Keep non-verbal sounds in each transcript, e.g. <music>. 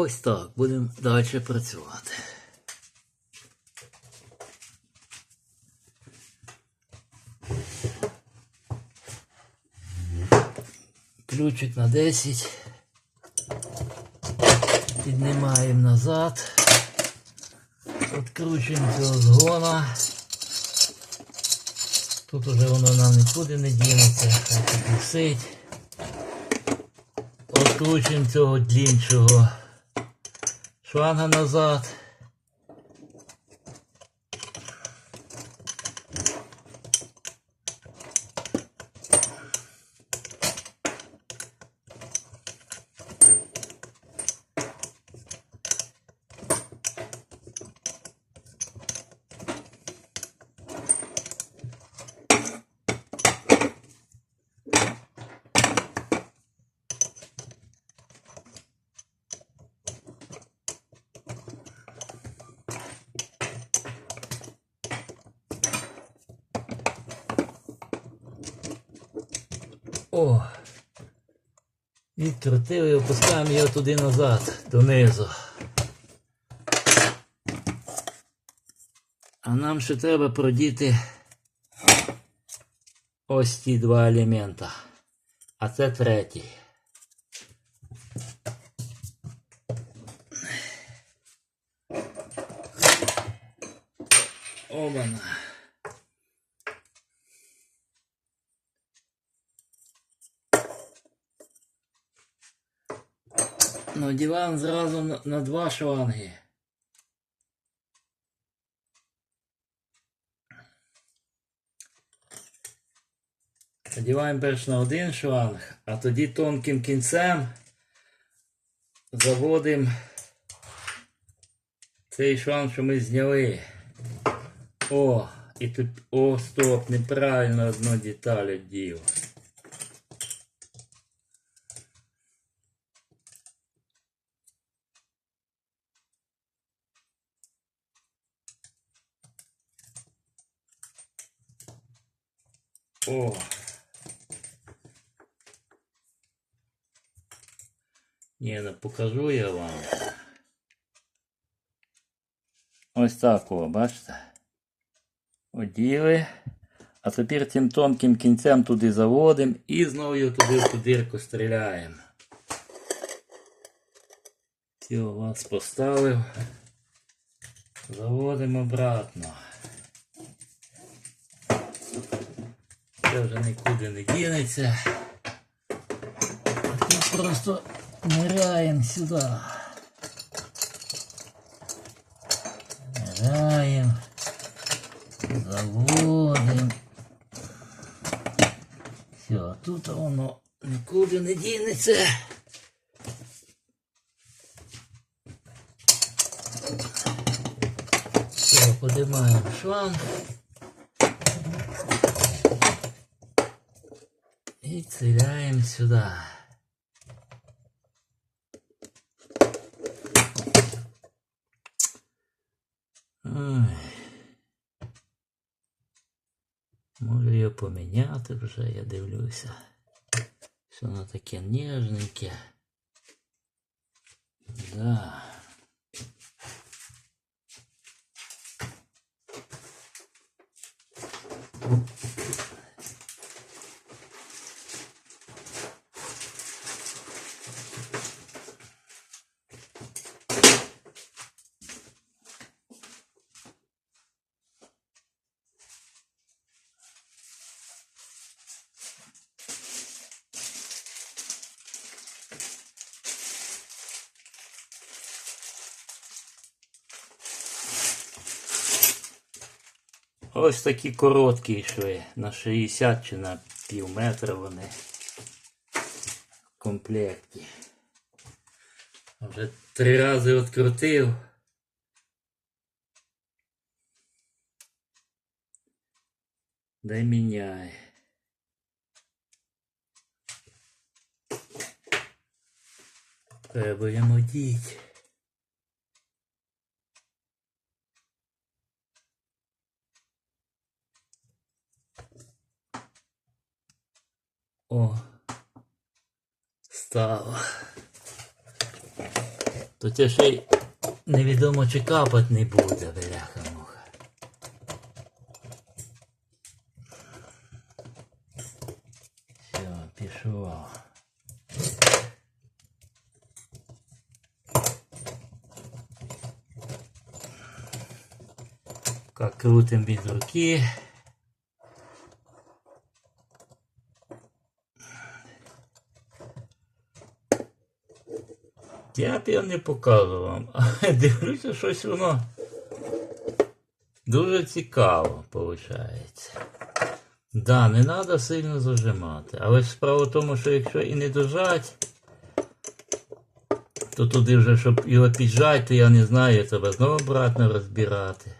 Ось так, будемо далі працювати. Ключик на 10. Піднімаємо назад. Откручуємо цього згона. Тут уже воно нам нікуди не дінеться, хай тут висить. Откручуємо цього Şu an nazat. О! Відкрутили опускаємо його туди назад, донизу. А нам ще треба продіти ось ті два елемента. А це третій. Надіваємо зразу на, на два шланги. Надіваємо перш на один шланг, а тоді тонким кінцем заводимо цей шланг, що ми зняли. О, і тут, о, стоп, неправильно одну деталь одів. О. Ні, ну покажу я вам. Ось так о, бачите? Оділи. А тепер цим тонким кінцем туди заводимо і знову його туди в ту дирку стріляємо. Все, вас поставив. Заводимо обратно. Це вже нікуди не дінеться. Тут просто ныряем сюда. Ныряем. Заводим. Все, тут воно нікуди не дінеться. Все, подимаємо шланг. И целяем сюда. Ой. Його поміняти вже, я дивлюся. Що воно таке ніжненьке. Да. Ось такі короткі йшли, на 60 чи на пів метра вони в комплекті. Вже три рази відкрутив. Дай міняй. Треба йому діть. О, стало. То це ще й невідомо чи капать не буде, бляха муха. Все, пішло. Как крутим без руки. Я б я не показував <laughs> але дивлюся, щось воно дуже цікаво виходить. Да, не треба сильно зажимати. Але ж справа в тому, що якщо і не дожать, то туди вже, щоб його піджати, то я не знаю, треба знову обратно розбирати.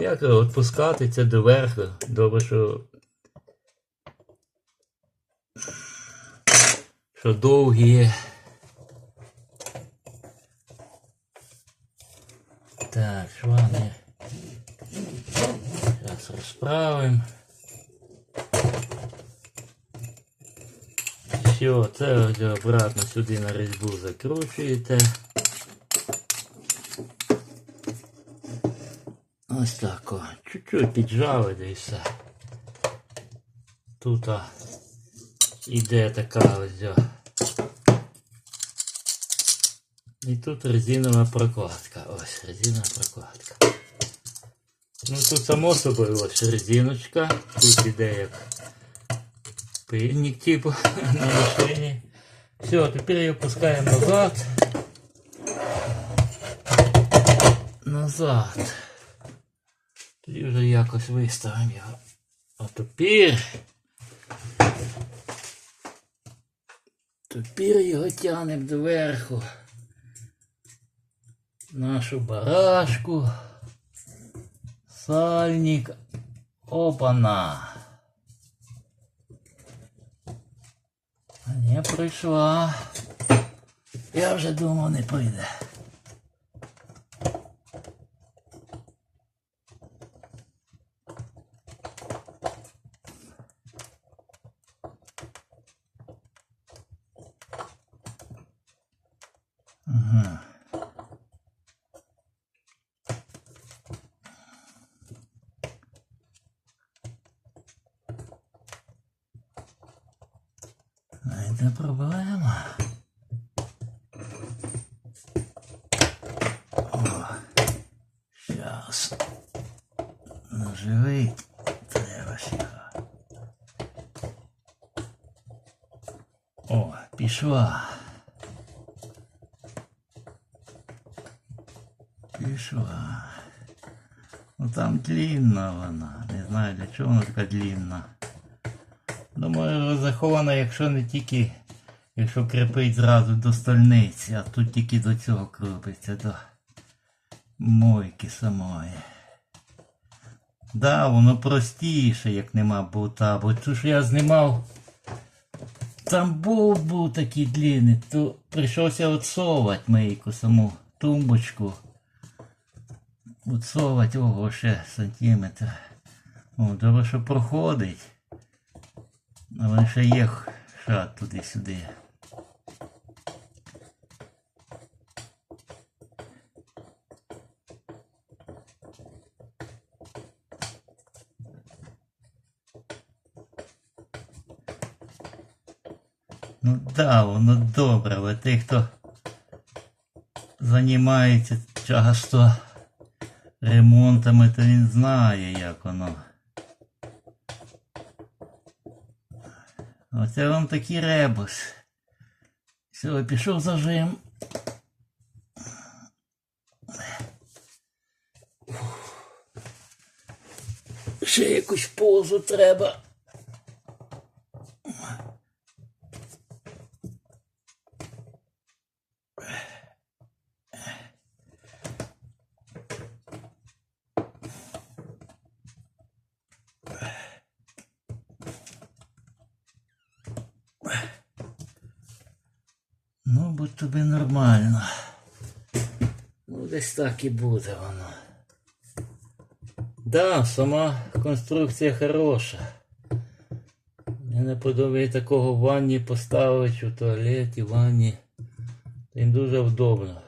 Як відпускати це доверху, добре, що. Що довгі. Так, швами. Зараз розправимо. Все, це обратно сюди на різьбу закручуєте. Ось так о. Чуть-чуть піджали да і. Тут іде така ось. І тут резинова прокладка. Ось резинова прокладка. Ну тут само собою ось резиночка. Тут іде як пильник типу <laughs> на машині. Все, тепер її опускаємо назад. Назад. Тоді вже якось виставимо його. А тепер. Тепер його тягнемо доверху. Нашу барашку. Сальник. Опана. Не прийшла. Я вже думав, не прийде. Це проблема. О, щас. Наживить треба ж його. О, пішла. Пішла. Ну там длинна вона. Не знаю для чого вона така длинна. Думаю, розрахована, якщо не тільки, якщо кріпить зразу до стольниці, а тут тільки до цього кріпиться, до мойки самої. Да, воно простіше, як нема болта, бо ту що я знімав, там болт був такий длинний, то прийшлося відсовувати мийку саму тумбочку. Відсовувати ого ще сантиметр. О, добре, що проходить. Але ще є шат туди-сюди. Ну да, воно добре, але той, хто займається часто ремонтами, то він знає, як воно. Оце вам такий ребус. Все, пішов зажим. Ще якусь позу треба. Будь тобі нормально. Ну, десь так і буде воно. Да, сама конструкція хороша. Мені не подобається такого в ванні поставити, в туалеті, в ванні. Їм дуже вдобно.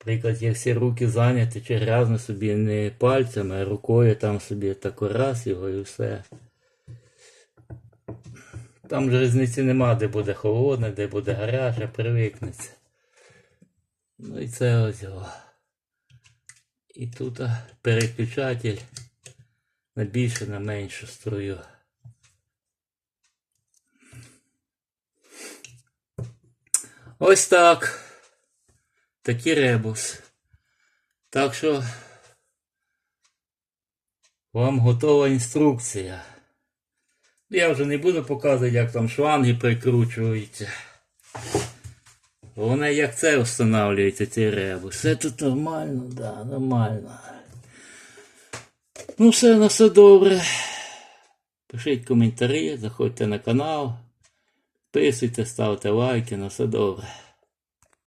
Наприклад, як всі руки зайняті чи грязно собі не пальцями, а рукою там собі тако раз його і все. Там же різниці нема, де буде холодне, де буде гаряче, привикнеться. Ну і це ось його. І тут переключатель на більшу, на меншу струю. Ось так. Такий ребус. Так що вам готова інструкція. Я вже не буду показувати, як там шланги прикручуються. Вона як це встановлюється, ці реби. Все тут нормально, да, нормально. Ну, все на все добре. Пишіть коментарі, заходьте на канал, підписуйте, ставте лайки, на все добре.